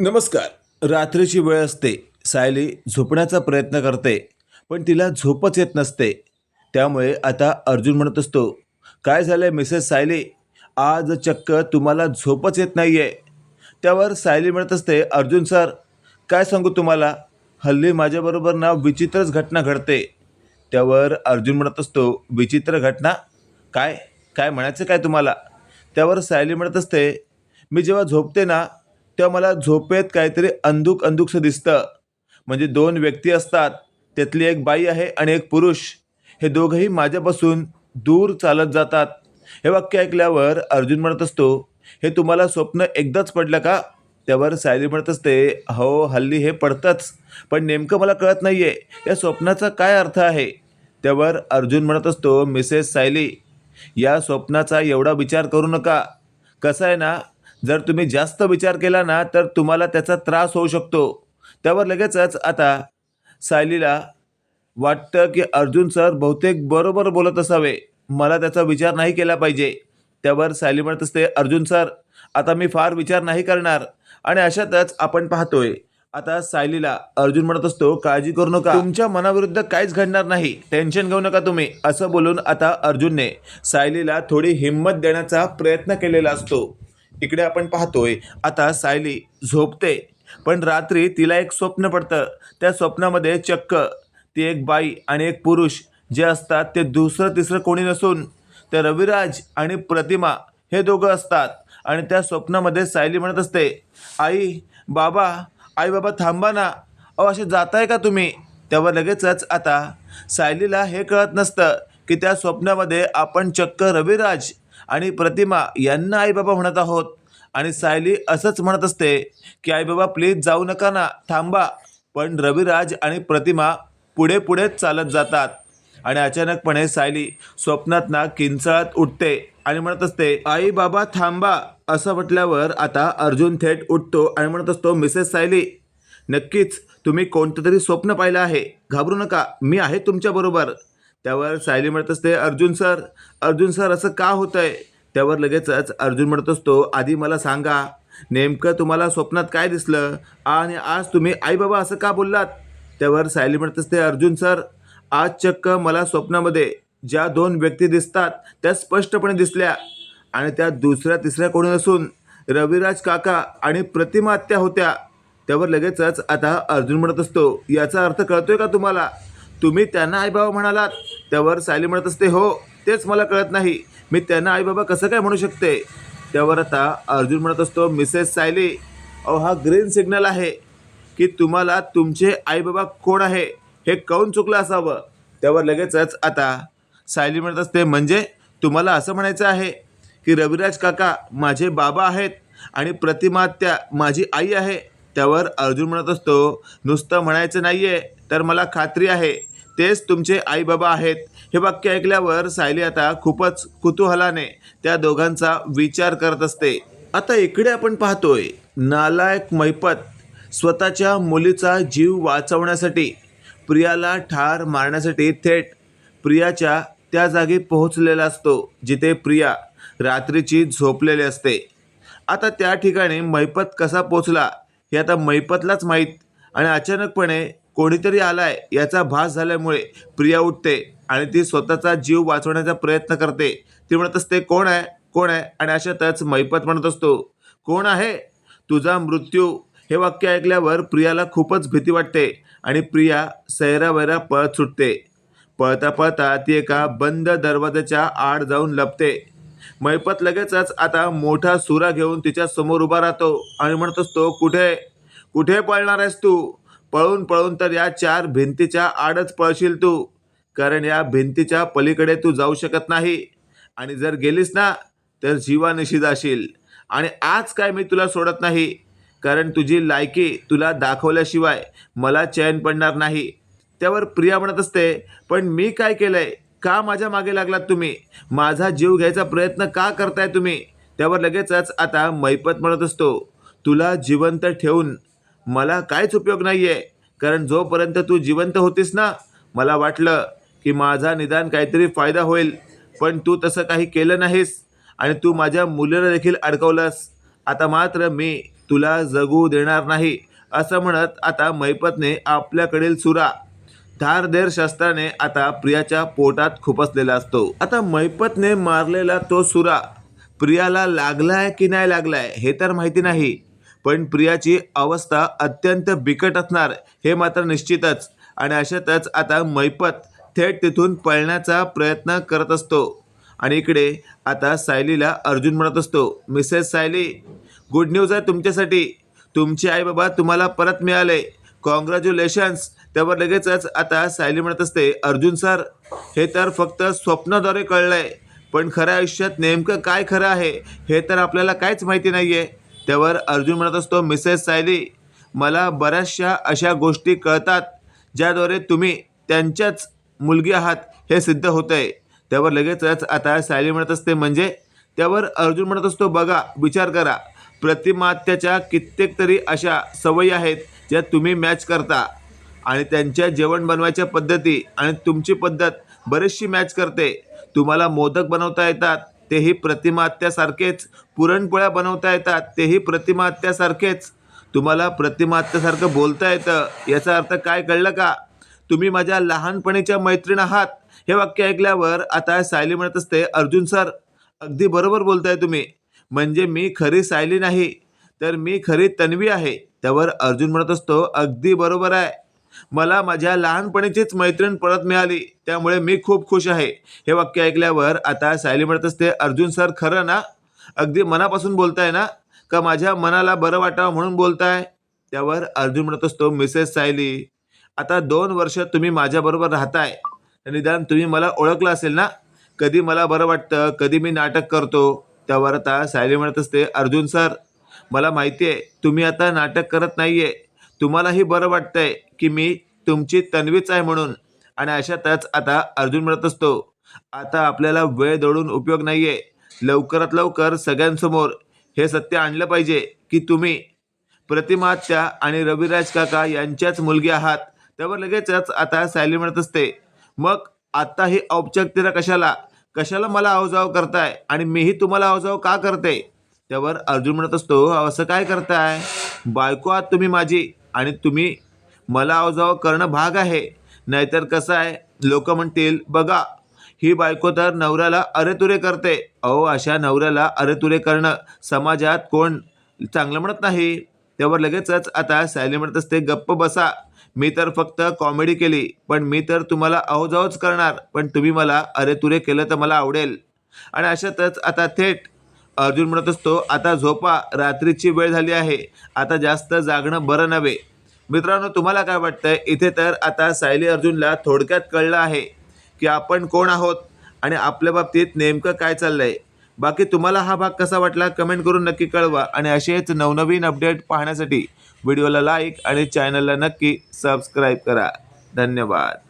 नमस्कार. रात्रीची वेळ असते. सायली झोपण्याचा प्रयत्न करते पण तिला झोपच येत नसते. त्यामुळे आता अर्जुन म्हणत असतो काय झालं मिसेस सायली? आज चक्क तुम्हाला झोपच येत नाही आहे त्यावर सायली म्हणत असते अर्जुन सर काय सांगू तुम्हाला? हल्ली माझ्याबरोबर ना विचित्रच घटना घडते. त्यावर अर्जुन म्हणत असतो विचित्र घटना? काय? काय म्हणायचं काय तुम्हाला? त्यावर सायली म्हणत असते मी जेव्हा झोपते ना तेव्हा मला झोपेत काहीतरी अंधुक अंधुकसं दिसतं. म्हणजे दोन व्यक्ती असतात. त्यातली एक बाई आहे आणि एक पुरुष. हे दोघंही माझ्यापासून दूर चालत जातात. हे वाक्य ऐकल्यावर अर्जुन म्हणत असतो हे तुम्हाला स्वप्न एकदाच पडलं का? त्यावर सायली म्हणत असते हो हल्ली हे पडतंच. पण नेमकं मला कळत नाही आहे या स्वप्नाचा काय अर्थ आहे? त्यावर अर्जुन म्हणत असतो मिसेस सायली या स्वप्नाचा एवढा विचार करू नका. कसं आहे ना जर तुम्ही जास्त विचार केला ना तर तुम्हाला त्याचा त्रास होऊ शकतो. त्यावर लगेचच आता सायलीला वाटतं की अर्जुन सर बहुतेक बरोबर बोलत असावे. मला त्याचा विचार नाही केला पाहिजे. त्यावर सायली म्हणत असते अर्जुन सर आता मी फार विचार नाही करणार. आणि अशातच आपण पाहतोय आता सायलीला अर्जुन म्हणत असतो काळजी करू नका. तुमच्या मनाविरुद्ध काहीच घडणार नाही. टेन्शन घेऊ नका तुम्ही. असं बोलून आता अर्जुनने सायलीला थोडी हिंमत देण्याचा प्रयत्न केलेला असतो. इकडे आपण पाहतोय आता सायली झोपते पण रात्री तिला एक स्वप्न पडतं. त्या स्वप्नामध्ये चक्क ती एक बाई आणि एक पुरुष जे असतात ते दुसरं तिसरं कोणी नसून ते रविराज आणि प्रतिमा हे दोघं असतात. आणि त्या स्वप्नामध्ये सायली म्हणत असते आई बाबा आई बाबा थांबा ना. अहो असे जाताय का तुम्ही? त्यावर लगेचच आता सायलीला हे कळत नसतं की त्या स्वप्नामध्ये आपण चक्क रविराज आणि प्रतिमा यांना आई बाबा म्हणत आहोत. आणि सायली असंच म्हणत असते की आई बाबा प्लीज जाऊ नका ना थांबा. पण रविराज आणि प्रतिमा पुढे पुढेच चालत जातात. आणि अचानकपणे सायली स्वप्नात ना किंचाळत उठते आणि म्हणत असते आई बाबा थांबा. असं म्हटल्यावर आता अर्जुन थेट उठतो आणि म्हणत असतो मिसेस सायली नक्कीच तुम्ही कोणतं तरी स्वप्न पाहिलं आहे. घाबरू नका मी आहे तुमच्याबरोबर त्यावर सायली म्हणत असते अर्जुन सर अर्जुन सर असं का होतंय? त्यावर लगेचच अर्जुन म्हणत असतो आधी मला सांगा नेमकं तुम्हाला स्वप्नात काय दिसलं? आणि आज तुम्ही आई बाबा असं का बोललात? त्यावर सायली म्हणत असते अर्जुन सर आज चक्क मला स्वप्नामध्ये ज्या दोन व्यक्ती दिसतात त्या स्पष्टपणे दिसल्या. आणि त्या दुसऱ्या तिसऱ्या कोणी नसून रविराज काका आणि प्रतिमा आत्या होत्या. त्यावर लगेचच आता अर्जुन म्हणत असतो याचा अर्थ कळतोय का तुम्हाला? तुम्ही त्यांना आईबाबा म्हणालात त्यावर सायली म्हणत असते हो तेच मला कळत नाही. मी त्यांना आईबाबा कसं काय म्हणू शकते? त्यावर आता अर्जुन म्हणत असतो मिसेस सायली अहो हा ग्रीन सिग्नल आहे की तुम्हाला तुमचे आईबाबा कोण आहे हे कौन चुकलं असावं? त्यावर लगेचच आता सायली म्हणत असते म्हणजे तुम्हाला असं म्हणायचं आहे की रविराज काका माझे बाबा आहेत आणि प्रतिमा त्या माझी आई आहे? त्यावर अर्जुन म्हणत असतो नुसतं म्हणायचं नाही आहे तर मला खात्री आहे तेच तुमचे आई बाबा आहेत. हे वाक्य ऐकल्यावर सायली आता खूपच कुतूहलाने त्या दोघांचा विचार करत असते. आता इकडे आपण पाहतोय नालायक मैपत स्वतःच्या मुलीचा जीव वाचवण्यासाठी प्रियाला ठार मारण्यासाठी थेट प्रियाच्या त्या जागी पोहोचलेला असतो जिथे प्रिया रात्रीची झोपलेली असते. आता त्या ठिकाणी मैपत कसा पोचला हे आता मैपतलाच माहीत आणि अचानकपणे कोणीतरी आलाय याचा भास झाल्यामुळे प्रिया उठते आणि ती स्वतःचा जीव वाचवण्याचा प्रयत्न करते. ती म्हणत असते कोण आहे? कोण आहे? आणि अशातच मैपत म्हणत असतो कोण आहे? तुझा मृत्यू. हे वाक्य ऐकल्यावर प्रियाला खूपच भीती वाटते आणि प्रिया सैरावैरा पळत सुटते. पळता पळता ती एका बंद दरवाजाच्या आड जाऊन लपते. मैपत लगेचच आता मोठा सुरा घेऊन तिच्या समोर उभा राहतो आणि म्हणत असतो कुठे? कुठे पळणार आहेस तू? पळून पळून तर या चार भिंतीच्या आडच पळशील तू. कारण या भिंतीच्या पलीकडे तू जाऊ शकत नाही. आणि जर गेलीस ना तर जीवानिशी जाशील आणि आज काय मी तुला सोडत नाही? कारण तुझी लायकी तुला दाखवल्याशिवाय मला चैन पडणार नाही. त्यावर प्रिया म्हणत असते पण मी काय केलंय? का माझ्या मागे लागलात तुम्ही? माझा जीव घ्यायचा प्रयत्न का करताय तुम्ही? त्यावर लगेचच आता मैपत म्हणत असतो तुला जिवंत ठेवून मला काहीच उपयोग नाही आहे कारण जोपर्यंत तू जिवंत होतीस ना मला वाटलं की माझा निदान काहीतरी फायदा होईल. पण तू तसं काही केलं नाहीस आणि तू माझ्या मुलीला देखील अडकवलंस. आता मात्र मी तुला जगू देणार नाही असं म्हणत आता मैपतने आपल्याकडील सुरा धारधेर शस्त्राने आता प्रियाच्या पोटात खुपसलेला असतो. आता मैपतने मारलेला तो सुरा प्रियाला लागलाय की नाही लागलाय हे तर माहिती नाही. पण प्रियाची अवस्था अत्यंत बिकट असणार हे मात्र निश्चितच. आणि अशातच आता मैपत थेट तिथून पळण्याचा प्रयत्न करत असतो. आणि इकडे आता सायलीला अर्जुन म्हणत असतो मिसेस सायली गुड न्यूज आहे तुमच्यासाठी. तुमचे आई बाबा तुम्हाला परत मिळाले. कॉंग्रॅच्युलेशन्स त्यावर लगेचच आता सायली म्हणत असते अर्जुन सर हे तर फक्त स्वप्नाद्वारे कळलंय. पण खऱ्या आयुष्यात नेमकं काय खरं आहे हे तर आपल्याला काहीच माहिती नाही आहे त्यावर अर्जुन म्हणत असतो मिसेस सायली मला बऱ्याचशा अशा गोष्टी कळतात ज्याद्वारे तुम्ही त्यांच्याच मुलगी आहात हे सिद्ध होतं आहे त्यावर लगेचच आता सायली म्हणत असते म्हणजे? त्यावर अर्जुन म्हणत असतो बघा विचार करा. प्रतिमात्याच्या कित्येक तरी अशा सवयी आहेत ज्या तुम्ही मॅच करता. आणि त्यांच्या जेवण बनवायच्या पद्धती आणि तुमची पद्धत बरीचशी मॅच करते. तुम्हाला मोदक बनवता येतात तेही प्रतिमात्यासारखेच पुरणपोळ्या बनवता येतात तेही प्रतिमात्यासारखेच. तुम्हाला प्रतिमात्यासारखं बोलता येतं याचा अर्थ काय कळलं का? तुम्ही माझ्या लहानपणीच्या मैत्रीण आहात. हे वाक्य ऐकल्यावर आता सायली म्हणत असते अर्जुन सर अगदी बरोबर बोलताय तुम्ही. म्हणजे मी खरी सायली नाही तर मी खरी तन्वी आहे. त्यावर अर्जुन म्हणत असतो अगदी बरोबर आहे. मला माझ्या लहानपणीचीच मैत्रीण परत मिळाली त्यामुळे मी खूप खुश आहे. हे वाक्य ऐकल्यावर आता सायली म्हणत असते अर्जुन सर खरं ना? अगदी मनापासून बोलताय ना? का माझ्या मनाला बरं वाटावं म्हणून बोलताय? त्यावर अर्जुन म्हणत असतो मिसेस सायली आता दोन वर्ष तुम्ही माझ्याबरोबर राहताय. निदान तुम्ही मला ओळखलं असेल ना? कधी मला बरं वाटतं कधी मी नाटक करतो. त्यावर आता सायली म्हणत असते अर्जुन सर मला माहिती आहे तुम्ही आता नाटक करत नाही आहे तुम्हालाही बरं वाटतंय की मी तुमची तन्वीच आहे म्हणून. आणि अशातच आता अर्जुन म्हणत असतो आता आपल्याला वेळ दळून उपयोग नाही आहे लवकरात लवकर सगळ्यांसमोर हे सत्य आणलं पाहिजे की तुम्ही. प्रतिमात्या आणि रविराज काका यांच्याच मुलगी आहात. त्यावर लगेचच आता सायली म्हणत असते मग आता ही औपचारिकतेला कशाला? कशाला मला अवजाव करताय? आणि मीही तुम्हाला अवजाव का करते? त्यावर अर्जुन म्हणत असतो असं काय करताय? बायको आहात तुम्ही माझी. आणि तुम्ही मला अवजाव करणं भाग आहे. नाहीतर कसं आहे? लोक म्हणतील बघा ही बायको तर नवऱ्याला अरेतुरे करते. अहो अशा नवऱ्याला अरेतुरे करणं समाजात कोण चांगलं म्हणत नाही? त्यावर लगेचच आता सायली म्हणत असते गप्प बसा. मी तर फक्त कॉमेडी केली पण मी तर तुम्हाला अहोजावच करणार. पण तुम्ही मला अरेतुरे केलं तर मला आवडेल. आणि अशातच आता थेट अर्जुन म्हणत असतो आता झोपा रात्रीची वेळ झाली आहे. आता जास्त जागणं बरं नव्हे. मित्रांनो तुम्हाला काय वाटतंय? इथे तर आता सायली अर्जुनला थोडक्यात कळलं आहे की आपण कोण आहोत आणि आपल्या बाबतीत नेमकं काय चाललंय. बाकी तुम्हाला हा भाग कसा वाटला कमेंट करून नक्की कळवा आणि असेच नवनवीन अपडेट पाहण्यासाठी व्हिडिओला लाईक आणि चॅनलला नक्की सबस्क्राईब करा. धन्यवाद.